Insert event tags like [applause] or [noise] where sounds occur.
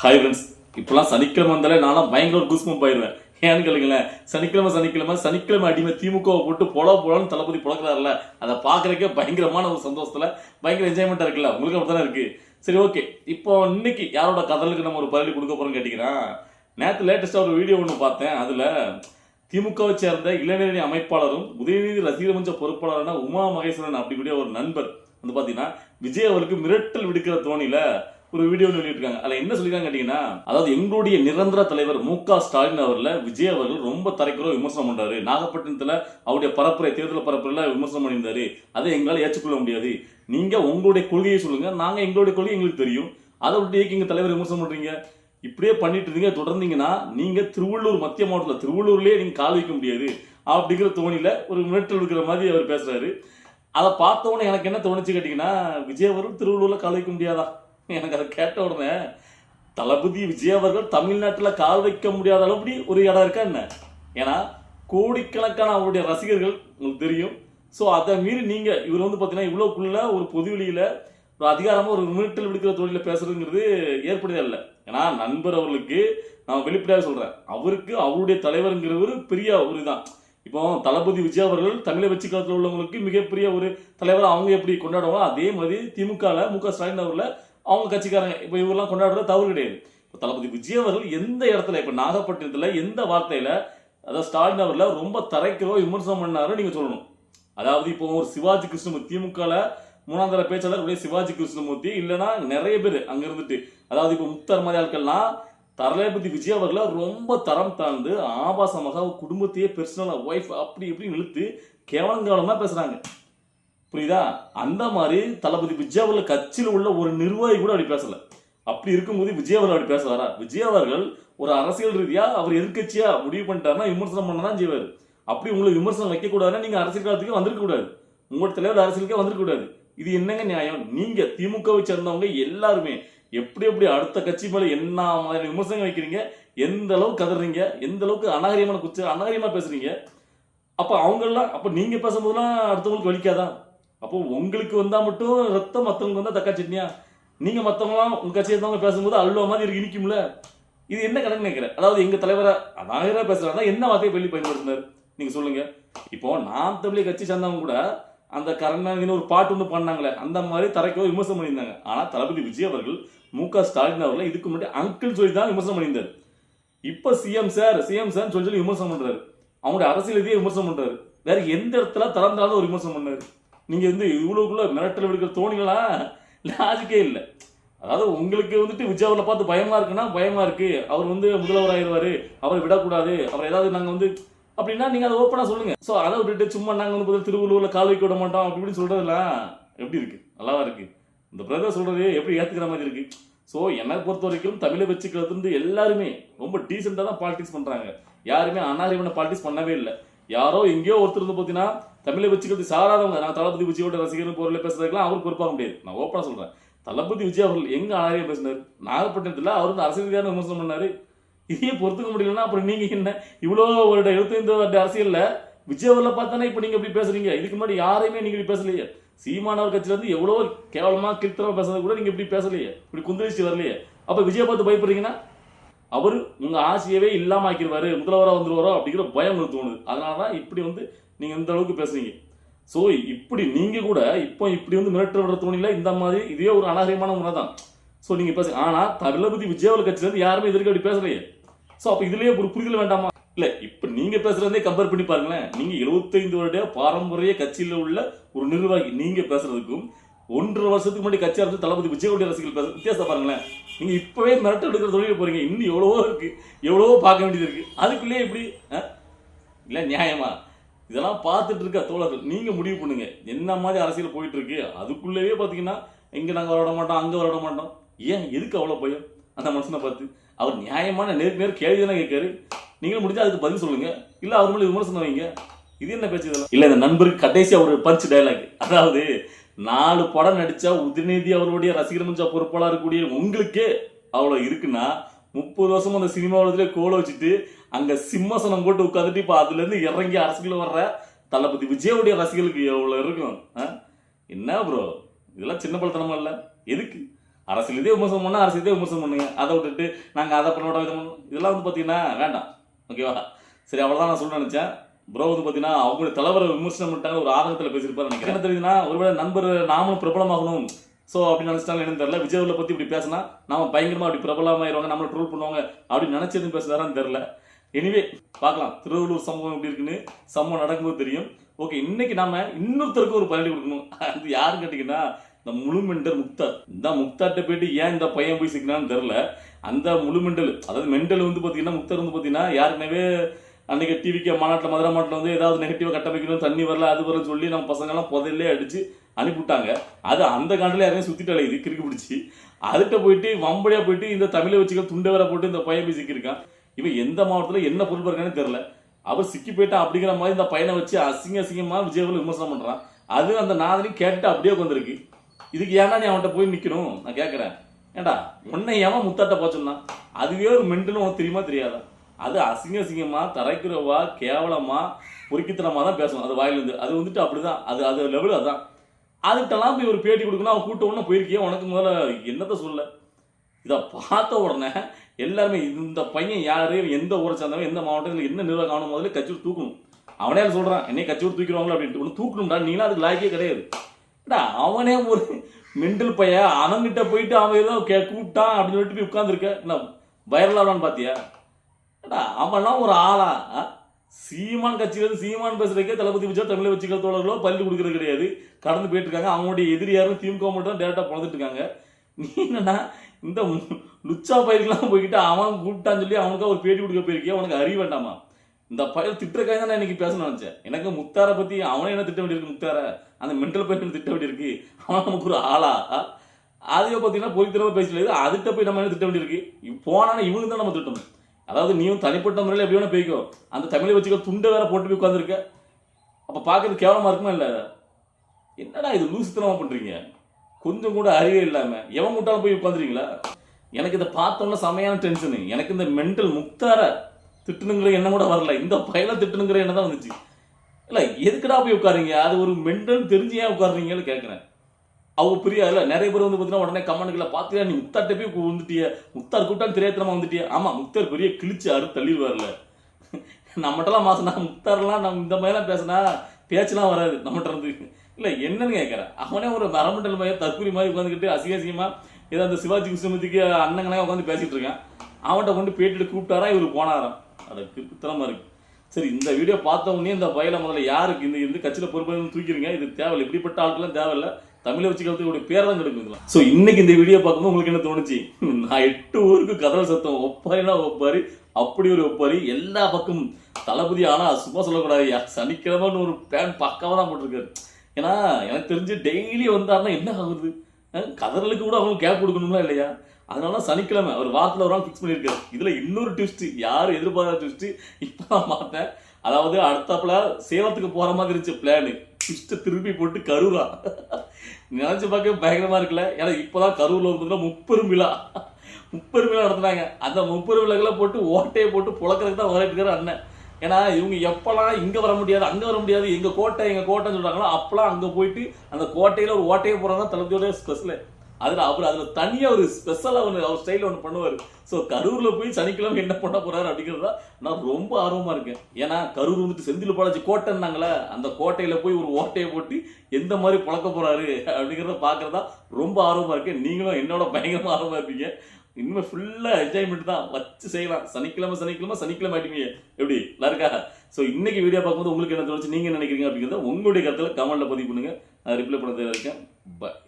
Hi friends இப்போலாம் சனிக்கிழமை வந்தாலே நான்லாம் பயங்கர ஒரு குஸ்மம் போயிடுவேன் ஏன்னு கேளுங்களேன். சனிக்கிழமை சனிக்கிழமை சனிக்கிழமை அடிமை திமுகவை போட்டு பொல பொலன்னு தளபதி புழக்கிறாருல அதை பார்க்குறக்கே பயங்கரமான ஒரு சந்தோஷத்தில் பயங்கர என்ஜாய்மெண்ட்டாக இருக்குல்ல. உங்களுக்கு அப்படி தானே இருக்குது சரி ஓகே இப்போ இன்னைக்கு யாரோட கதலுக்கு நம்ம ஒரு பதிலடி கொடுக்க போகிறோம்னு கேட்டிங்கன்னா நேற்று லேட்டஸ்ட்டாக ஒரு வீடியோ ஒன்று பார்த்தேன். அதில் திமுகவை சேர்ந்த இளைஞரணி அமைப்பாளரும் உதயநிதி ரசிகர் மன்ற பொறுப்பாளரான உமா மகேஸ்வரன் அப்படிக்கூடிய ஒரு நண்பர் வந்து பார்த்தீங்கன்னா விஜய் அவருக்கு மிரட்டல் விடுக்கிற தோணியில் ஒரு வீடியோ வெளியிட்டிருக்காங்க. அதில் என்ன சொல்லியிருக்காங்க கேட்டீங்கன்னா அதாவது எங்களுடைய நிரந்தர தலைவர் மு க. ஸ்டாலின் அவரில் விஜய் அவர்கள் ரொம்ப தரைக்குறோ விமர்சனம் பண்ணுறாரு நாகப்பட்டினத்தில் அவருடைய பரப்புரை தேர்தல் பரப்புரையில் விமர்சனம் பண்ணியிருந்தாரு. அதை எங்களால் ஏற்றுக்கொள்ள முடியாது. நீங்கள் உங்களுடைய கொள்கையை சொல்லுங்கள் நாங்கள் எங்களுடைய கொள்கை எங்களுக்கு தெரியும். அதை விட்டு ஏன் எங்கள் தலைவர் விமர்சனம் பண்ணுறீங்க இப்படியே பண்ணிட்டு இருந்தீங்க. தொடர்ந்தீங்கன்னா நீங்கள் திருவள்ளூர் மத்திய மாவட்டத்தில் திருவள்ளூர்லேயே நீங்கள் கால் வைக்க முடியாது. அப்படிங்கிற தோணியில் ஒரு மிரட்டல் இருக்கிற மாதிரி அவர் பேசுகிறாரு அதை பார்த்தவொன்னே எனக்கு என்ன தோணுச்சு கேட்டிங்கன்னா விஜய் திருவள்ளூரில் திருவள்ளூர்ல கால் வைக்க முடியாதா? எனக்கு அதை கேட்ட உடனே தளபதி விஜய் அவர்கள் தமிழ்நாட்டில் கால் வைக்க முடியாத அளவுபடி ஒரு இடம் இருக்கா என்ன? ஏன்னா கோடிக்கணக்கான அவருடைய ரசிகர்கள் உங்களுக்கு தெரியும். ஸோ அதை மீறி நீங்கள் இவர் வந்து பார்த்தீங்கன்னா இவ்வளோக்குள்ள ஒரு பொதுவெளியில் ஒரு அதிகாரமாக ஒரு மீட்டல் விடுக்கிற தொழிலில் பேசுறதுங்கிறது ஏற்படுதே இல்லை ஏன்னா நண்பர் அவர்களுக்கு நான் வெளிப்படையாக சொல்கிறேன் அவருக்கு அவருடைய தலைவருங்கிறவர் பெரிய ஒரு இதுதான் இப்போ தளபதி விஜய் அவர்கள் தமிழை வச்சு காலத்தில் உள்ளவங்களுக்கு மிகப்பெரிய ஒரு தலைவர் அவங்க எப்படி கொண்டாடுவாங்களோ அதே மாதிரி திமுகவில் மு க ஸ்டாலின் அவரில் அவங்க கட்சிக்காரங்க. இப்போ இவரெல்லாம் கொண்டாடுறது தவறு கிடையாது. இப்போ தளபதி விஜய் அவர்கள் எந்த இடத்துல இப்போ நாகப்பட்டினத்தில் எந்த வார்த்தையில் அதாவது ஸ்டாலின் அவரில் ரொம்ப தரைக்கிறோ விமர்சனம் பண்ணாரோ நீங்கள் சொல்லணும். அதாவது இப்போ ஒரு சிவாஜி கிருஷ்ணமூர்த்தி திமுகவில் மூணாம் தர பேச்சாளர் அப்படியே சிவாஜி கிருஷ்ணமூர்த்தி இல்லைன்னா நிறைய பேர் அங்கே இருந்துட்டு. அதாவது இப்போ முக்தார் மாதிரி ஆட்கள்லாம் தளபதி விஜய் அவர்களை ரொம்ப தரம் தாழ்ந்து ஆபாசமாக குடும்பத்தையே பெர்சனலாக ஒய்ஃப் அப்படி இப்படி இழுத்து கேவலங்காலமாக பேசுகிறாங்க புரியுதா? அந்த மாதிரி தளபதி விஜய் அவர்கள் கட்சியில் உள்ள ஒரு நிர்வாகி கூட அப்படி பேசல. அப்படி இருக்கும்போது விஜய் அவர்கள் அப்படி பேசுவாரா விஜய் அவர்கள் ஒரு அரசியல் ரீதியா அவர் எதிர்கட்சியா முடிவு பண்ணிட்டாருன்னா விமர்சனம் பண்ண தான் செய்வார். அப்படி உங்களுக்கு விமர்சனம் வைக்க கூடாதுன்னா நீங்க அரசியல் காலத்துக்கு வந்திருக்க கூடாது. உங்களோட தலைவர் அரசியலுக்கே வந்திருக்க கூடாது. இது என்னங்க நியாயம்? நீங்க திமுகவை சேர்ந்தவங்க எல்லாருமே எப்படி எப்படி அடுத்த கட்சி மேல என்ன மாதிரி விமர்சனம் வைக்கிறீங்க? எந்த அளவுக்கு கதறீங்க? எந்த அளவுக்கு அநாகரியமான குச்ச அநாகரியமா பேசுறீங்க? அப்ப அவங்கெல்லாம் அப்ப நீங்க பேசும்போதுலாம் அடுத்தவங்களுக்கு வலிக்காதான் அப்போ உங்களுக்கு வந்தா மட்டும் ரத்தம் மற்றவங்களுக்கு வந்தா தக்கா சட்னியா நீங்க மற்றவங்களாம் உங்க கட்சியை இருந்தவங்க பேசும்போது அல்வா மாதிரி இருக்கு இனிக்கும்ல. இது என்ன கணக்கு நினைக்கிறேன் அதாவது எங்க தலைவரை அநாகரா பேசுறாங்க என்ன வார்த்தையை வெளியே பயன்படுத்தினார்? நீங்க சொல்லுங்க. இப்போ நாம் தமிழ் கட்சி சேர்ந்தவங்க கூட அந்த கருணாநிதினு ஒரு பாட்டு ஒன்று பண்ணாங்களே அந்த மாதிரி தரைக்கோ விமர்சனம் பண்ணியிருந்தாங்க. ஆனா தளபதி விஜய் அவர்கள் மு க ஸ்டாலின் அவர்கள் இதுக்கு முன்னாடி அங்கிள் சொல்லி தான் விமர்சனம் பண்ணியிருந்தார். இப்ப சிஎம் சார் சிஎம் சார் சொல்லி சொல்லி விமர்சனம் பண்றாரு. அவங்களுடைய அரசியல் இதே விமர்சனம் பண்றாரு. வேற எந்த இடத்துல திறந்தாலும் ஒரு விமர்சனம் பண்ணாரு. நீங்கள் வந்து இவ்வளோக்குள்ளே மிரட்டல் விடுக்கிற தோணிகளா? லாஜிக்கே இல்லை. அதாவது உங்களுக்கு வந்துட்டு விஜயாவில் பார்த்து பயமாக இருக்குன்னா பயமாக இருக்குது அவர் வந்து முதல்வர் ஆயிடுவாரு. அவரை விடக்கூடாது. அவர் ஏதாவது நாங்கள் வந்து அப்படின்னா நீங்கள் அதை ஓப்பனாக சொல்லுங்கள் ஸோ அதை விட்டுட்டு சும்மா நாங்கள் வந்து பார்த்து திருவள்ளூரில் கால் வைக்க விட மாட்டோம். அப்படி இப்படின்னு சொல்றதுலாம் எப்படி இருக்குது நல்லாவா இருக்குது இந்த பிரதர் சொல்கிறது எப்படி ஏற்றுக்கிற மாதிரி இருக்குது ஸோ என்னை பொறுத்த வரைக்கும் தமிழை வச்சுக்கிறது வந்து எல்லாருமே ரொம்ப டீசெண்டாக தான் பாலிடிக்ஸ் பண்ணுறாங்க யாருமே அனாரிவன பாலிடிக்ஸ் பண்ணவே இல்லை. யாரோ எங்கேயோ ஒருத்தர் வந்து பார்த்தீங்கன்னா தமிழை வச்சுக்கிறது சாராதவங்க. நான் தளபதி விஜயோட ரசிகர்னு பொருளை பேசுறதுக்கெல்லாம் அவருக்கு பொறுப்பாக முடியாது. நான் ஓப்பனாக சொல்கிறேன் தளபதி விஜய் அவர்கள் எங்கே அனாரியம் பேசினார்? நாகப்பட்டினத்தில் அவர் வந்து அரசியல் ரீதியான விமர்சனம் பண்ணார். இதையே பொறுத்துக்க முடியலன்னா அப்புறம் நீங்கள் என்ன? இவ்வளோ ஒரு எழுபத்தைந்து வருட அரசியலில் விஜய் அவர்களை பார்த்தானே இப்போ நீங்கள் இப்படி பேசுறீங்க? இதுக்கு முன்னாடி யாரையுமே நீங்கள் இப்படி பேசலையே. சீமானவர் கட்சியிலேருந்து எவ்வளோ கேவலமாக கிருத்தமாக பேசுறது கூட நீங்கள் இப்படி பேசலையே. இப்படி குந்தளிச்சு வரலையே. அப்போ விஜய் பார்த்து பயப்படுறீங்கன்னா அவர் உங்க ஆசையவே இல்லாம ஆக்கிடுவாரு முதல்வராக வந்துருவாரோ அப்படிங்கிற பயம் உங்களுக்கு தோணுது. அதனால தான் இப்படி வந்து நீங்க இந்த அளவுக்கு பேசுறீங்க ஸோ இப்படி நீங்க கூட இப்போ இப்படி வந்து மிரட்டல் விடுற தோணில இந்த மாதிரி இதே ஒரு அநாகரிகமான முறை தான். ஸோ நீங்க பேசுங்க ஆனா தளபதி விஜயவல் கட்சியிலேருந்து யாருமே இதற்கு அப்படி பேசலையே. ஸோ அப்போ இதுலயே ஒரு புரிதல் வேண்டாமா? இல்லை இப்போ நீங்க பேசுறதே கம்பேர் பண்ணி பாருங்களேன். நீங்க 75 வருட பாரம்பரிய கட்சியில் உள்ள ஒரு நிர்வாகி நீங்க பேசுறதுக்கும் ஒன்றரை வருஷத்துக்கு முன்னாடி கட்சி அரசு தளபதி விஜயோடைய ரசிகர்கள் பேச வித்தியாசம் பாருங்களேன். நீங்கள் இப்போவே மிரட்டல் எடுக்கிற தொழில போறீங்க. இன்னும் எவ்வளவோ இருக்கு. எவ்வளவோ பார்க்க வேண்டியது இருக்கு. அதுக்குள்ளேயே இப்படி இல்லை நியாயமா? இதெல்லாம் பார்த்துட்டு இருக்க தோழர்கள் நீங்கள் முடிவு பண்ணுங்க. என்ன மாதிரி அரசியல் போயிட்டு இருக்கு அதுக்குள்ளேயே பார்த்தீங்கன்னா இங்கே நாங்கள் விட மாட்டோம் அங்கே விட மாட்டோம். ஏன்? எதுக்கு அவ்வளோ பயம்? அந்த மனுஷனை பார்த்து. அவர் நியாயமான நேருக்கு நேர் கேள்வி தானே கேட்காரு நீங்களும் முடிஞ்சால் அதுக்கு பதில் சொல்லுங்க. இல்லை அவர் மேலே விமர்சனம் வைங்க. இது என்ன பேச்சு இதெல்லாம்? இந்த நண்பருக்கு கடைசியாக ஒரு பஞ்ச் டயலாக் அதாவது நாலு படம் நடிச்சா உதயநிதி அவருடைய ரசிகர் மஞ்ச பொறுப்பாளர் இருக்கக்கூடிய உங்களுக்கே அவ்வளவு இருக்குன்னா முப்பது வருஷம் அந்த சினிமா உலகத்திலே கோல வச்சுட்டு அங்க சிம்மாசனம் போட்டு உட்காந்துட்டு இப்ப அதுல இருந்து இறங்கி அரசியல் வர்ற தளபதி விஜயோடைய ரசிகர்களுக்கு எவ்வளவு இருக்கும் ஆ? என்ன ப்ரோ இதெல்லாம் சின்ன பழத்தனமா இல்ல? எதுக்கு? அரசியல் இதே விமர்சனம் பண்ணால் அரசியல் இதே விமர்சனம் பண்ணுங்க. அதை விட்டுட்டு நாங்கள் அதை பண்ண விட இதை இதெல்லாம் வந்து பார்த்தீங்கன்னா வேண்டாம். ஓகேவா? சரி அவ்வளோதான் நான் சொல்ல நினச்சேன். ப்ரோ வந்து பார்த்தீங்கன்னா அவங்களுடைய தலைவரை விமர்சனம் பண்ணிட்டாங்க ஒரு ஆதங்கத்தில் பேசியிருப்பாரு எனக்கு என்ன தெரியுதுன்னா ஒருவேளை நண்பர் நாமும் பிரபலமாகணும். ஸோ அப்படின்னு நினச்சிட்டாங்க என்னன்னு தெரியல. விஜயவில் பற்றி இப்படி பேசினா நாம பயங்கரமாக அப்படி பிரபலமாயிருவாங்க நம்மளை ட்ரோல் பண்ணுவாங்க அப்படின்னு நினச்சி எதுவும் பேசுகிறாரான்னு தெரில எனிவே பார்க்கலாம். திருவள்ளூர் சம்பவம் எப்படி இருக்குன்னு சம்பவம் நடக்கும்போது தெரியும். ஓகே இன்னைக்கு நாம இன்னொருத்தருக்கு ஒரு பயணி கொடுக்கணும். அது யாருன்னு கேட்டிங்கன்னா இந்த முழுமெண்டல் முக்தார். இந்த முக்தார்கிட்ட போயிட்டு ஏன் இந்த பையன் போய் சிக்கினான்னு தெரில அந்த முழு மெண்டல் அதாவது மெண்டல் வந்து பார்த்தீங்கன்னா முக்தார் வந்து பார்த்தீங்கன்னா ஏற்கனவே அன்றைக்கி டிவிக்கு மாநாட்டில் மதுரை மாட்டில் வந்து ஏதாவது நெகட்டிவாக கட்டமைக்கணும் தண்ணி வரல அது வரலன்னு சொல்லி நம்ம பசங்கள்லாம் புதையிலே அடித்து அனுப்பிவிட்டாங்க. அது அந்த காண்டில் யாரையும் சுற்றிட்டு அலையுது கிறுக்கு பிடிச்சி. அதுகிட்ட போயிட்டு வம்படியாக போயிட்டு இந்த தமிழை வச்சுக்க துண்டை வர போட்டு இந்த பையன் போய் சிக்கியிருக்கான் இவன் எந்த மாவட்டத்தில் என்ன பொருள் இருக்கானே தெரில அவர் சிக்கி போயிட்டா அப்படிங்கிற மாதிரி இந்த பையனை வச்சு அசிங்க அசிங்கமாக விஜயவில் விமர்சனம் பண்ணுறான் அது அந்த நாதனையும் கேட்டுட்டு அப்படியே உட்காந்துருக்கு இதுக்கு ஏன்டா நீ அவன்கிட்ட போய் நிற்கணும் நான் கேட்குறேன் ஏண்டா உன்னை ஏமா முத்தாட்ட போச்சோம்னா அதுவே ஒரு மென்டலும் உனக்கு தெரியுமா தெரியாதா? அது அசிங்க அசிங்கமாக தரைக்குறவா கேவலமாக பொறுக்கித்தனமாக தான் பேசணும் அது வாயிலிருந்து அது வந்துட்டு அப்படிதான். அது அது லெவலு அதான். அதுக்கிட்டலாம் போய் ஒரு பேட்டி கொடுக்கணும். அவன் கூட்ட உடனே போயிருக்கியே. உனக்கு முதல்ல என்னத்த சொல்ல? இதை பார்த்த உடனே எல்லாருமே இந்த பையன் யாரு? எந்த ஊரை சேர்ந்தவன்? எந்த மாவட்டத்தில்? என்ன நிர்வாகம் ஆகணும் முதல்ல கச்சூர் தூக்கணும். அவனே சொல்கிறான் என்னைய என்னை கச்சூர் தூக்கிடுவாங்களோ அப்படின்ட்டு. ஒன்று தூக்கணும்டா. நீலாம் அதுக்கு லாய்க்கே கிடையாது. அவனே ஒரு மெண்டல் பையன். அவன்கிட்ட போயிட்டு அவன் ஏதோ கே கூப்பிட்டான் அப்படின்னு சொல்லிட்டு போய் உட்காந்துருக்க என்ன வைரலாகலான்னு பார்த்தியா அவன்லாம் ஒரு ஆளா? ஆ? சீமான் கட்சியிலேருந்து சீமான் பேசுறதுக்கே தளபதி விஜய் தமிழை வச்சுக்கிற தோழர்களோ பள்ளி கொடுக்கறது கிடையாது. கடந்து போயிட்டு இருக்காங்க அவங்களுடைய எதிரி திமுக மட்டும் டேரக்டா பிறந்துட்டு இருக்காங்க நீ என்னன்னா இந்த லுச்சா பயிருக்கெல்லாம் போய்கிட்டு அவன் கூப்பிட்டான்னு சொல்லி அவனுக்கு ஒரு பேட்டி கொடுக்க போயிருக்கியா? உனக்கு அறிய வேண்டாமா? இந்த பையன் திட்டுறக்காக தான் நான் இன்னைக்கு பேசணும்னு நினச்சேன். எனக்கு முக்தாரை பத்தி அவனே என்ன திட்ட வேண்டியிருக்கு முக்தார? அந்த மென்டல் என்ன திட்ட வேண்டியிருக்கு? அவன் நமக்கு ஒரு ஆளா? அதையோ பார்த்தீங்கன்னா பொய்த்திரமா பேசல அதுகிட்ட போய் நம்ம என்ன திட்ட வேண்டியிருக்கு? இவ் போனானா இவனுக்கு தான் நம்ம திட்டணும். அதாவது நீயும் தனிப்பட்ட முறையில் எப்படி வேணா போய்க்கோ. அந்த தமிழை வச்சுக்க துண்டை வேற போட்டு போய் உட்காந்துருக்க அப்போ பார்க்கறது கேவலமாக இருக்குமா இல்லை? என்னடா இது லூசுத்தனமா பண்ணுறீங்க கொஞ்சம் கூட அறிவே இல்லாமல் எவன் முட்டாலும் போய் உட்காந்துறீங்களா எனக்கு இதை பார்த்தோன்னா செமையான டென்ஷனு எனக்கு இந்த மென்டல் முக்தார திட்டணுங்கிற எண்ணம் கூட வரல. இந்த பயில திட்டணுங்கிற எண்ணம் தான் வந்துச்சு. இல்லை எதுக்குடா போய் உட்காருங்க அது ஒரு மென்டல் தெரிஞ்சு ஏன் உட்காருறீங்கன்னு கேட்குறேன் அவங்க புரியா நிறைய பேர் வந்து பார்த்தீங்கன்னா உடனே கமெண்ட்களை பார்த்தியா நீ முக்தார்ட்ட போய் வந்துட்டிய. முக்தார் கூட்டான்னு தெரியாதனமா வந்துட்டிய. ஆமா முக்தார் பெரிய கிழிச்சு அறு தள்ளிடுவார்ல [laughs] நம்மகிட்டலாம் மாசினா முக்தார்லாம் நம்ம இந்த மாதிரிலாம் பேசினா பேச்சுலாம் வராது நம்மகிட்ட இருந்து. இல்லை என்னன்னு கேட்குறேன் அவனே ஒரு மரமண்டல் மாதிரி தற்கூரி மாதிரி உட்காந்துக்கிட்டு அசிங்க அசிங்கமா ஏதோ அந்த சிவாஜி கிருஷ்ணமூர்த்திக்கு அண்ணங்கனே உட்காந்து பேசிகிட்டு இருக்கேன். அவன்கிட்ட கொண்டு பேட்டிட்டு கூப்பிட்டாரா இவர் போனாராம். அது குத்தனமா இருக்கு. சரி இந்த வீடியோ பார்த்தவொடனே இந்த பயில முதல்ல யாருக்கு இந்த இந்த கட்சியில் பொறுப்பு தூக்கிடுங்க இது தேவையில்லை. இப்படிப்பட்ட ஆட்கள்லாம் தேவையில்லை. தமிழை வச்சுக்கிறதுக்கு பேர் தான் கிடைக்கும் ஸோ இன்னைக்கு இந்த வீடியோ பார்க்கும்போது உங்களுக்கு என்ன தோணுச்சு? நான் எட்டு ஊருக்கு கதவை சத்தம் ஒப்பாரினா ஒப்பாரி அப்படி ஒரு ஒப்பாரி எல்லா பக்கமும். தளபதி ஆனால் சும்மா சொல்லக்கூடாது யா, சனிக்கிழமைன்னு ஒரு பேன் பக்காவாக தான் போட்டிருக்காரு. ஏன்னா எனக்கு தெரிஞ்சு டெய்லி வந்தாருன்னா என்ன ஆகுது? கதறலுக்கு கூட அவங்க கேப் கொடுக்கணும்லாம் இல்லையா? அதனால சனிக்கிழமை ஒரு வாரத்தில் ஒரு நாள் ஃபிக்ஸ் பண்ணியிருக்காரு. இதில் இன்னொரு ட்விஸ்ட்டு யாரும் எதிர்பார்க்காத ட்விஸ்ட்டு இப்போ தான் பார்த்தேன் அதாவது அடுத்தாப்புல சேலத்துக்கு போற மாதிரி இருந்துச்சு பிளானு ட்விஸ்ட்டை திருப்பி போட்டு கரூரா. நினைச்சு பார்க்க பயங்கரமா இருக்குல்ல. ஏன்னா இப்போதான் கரூர்ல வந்து முப்பெரும் விழா. முப்பெரும் விழா நடத்துனாங்க. அந்த முப்பெரும் விழாக்களை போட்டு ஓட்டையை போட்டு புழக்கிறதுக்கு தான் வரட்டு இருக்காரு அண்ணன். ஏன்னா இவங்க எப்பெல்லாம் இங்க வர முடியாது அங்க வர முடியாது எங்க கோட்டை எங்க கோட்டைன்னு சொல்றாங்களோ அப்பெல்லாம் அங்க போயிட்டு அந்த கோட்டையில ஒரு ஓட்டையை போகிறாங்க தளபதியோட ஸ்பெஷல் அதில் அவர் அதில் தனியாக ஒரு ஸ்பெஷலாக ஒன்று அவர் ஸ்டைலில் ஒன்று பண்ணுவார். ஸோ கரூரில் போய் சனிக்கிழமை என்ன பண்ண போகிறாரு அப்படிங்கிறது தான் நான் ரொம்ப ஆர்வமாக இருக்கேன். ஏன்னா கரூர் வந்துட்டு செந்தில் பாலாஜி கோட்டைன்னாங்களே அந்த கோட்டையில் போய் ஒரு ஓட்டையை போட்டு எந்த மாதிரி பழக்க போகிறாரு அப்படிங்கிறத பார்க்குறதா ரொம்ப ஆர்வமாக இருக்கேன். நீங்களும் என்னோட பயங்கரமாக ஆர்வமாக இருப்பீங்க. இனிமேல் ஃபுல்லாக என்ஜாய்மெண்ட் தான் வச்சு செய்யலாம். சனிக்கிழமை சனிக்கிழமை சனிக்கிழமை ஆட்டிங்க எப்படி? நல்லாருக்கா? ஸோ இன்னைக்கு வீடியோ பார்க்கும்போது உங்களுக்கு என்ன தோணுச்சு நீங்கள் நினைக்கிறீங்க அப்படிங்கிறத உங்களுடைய கருத்தில் கமெண்ட்டில் பதிவு பண்ணுங்கள் நான் ரிப்ளை பண்ண இருக்கேன். பாய்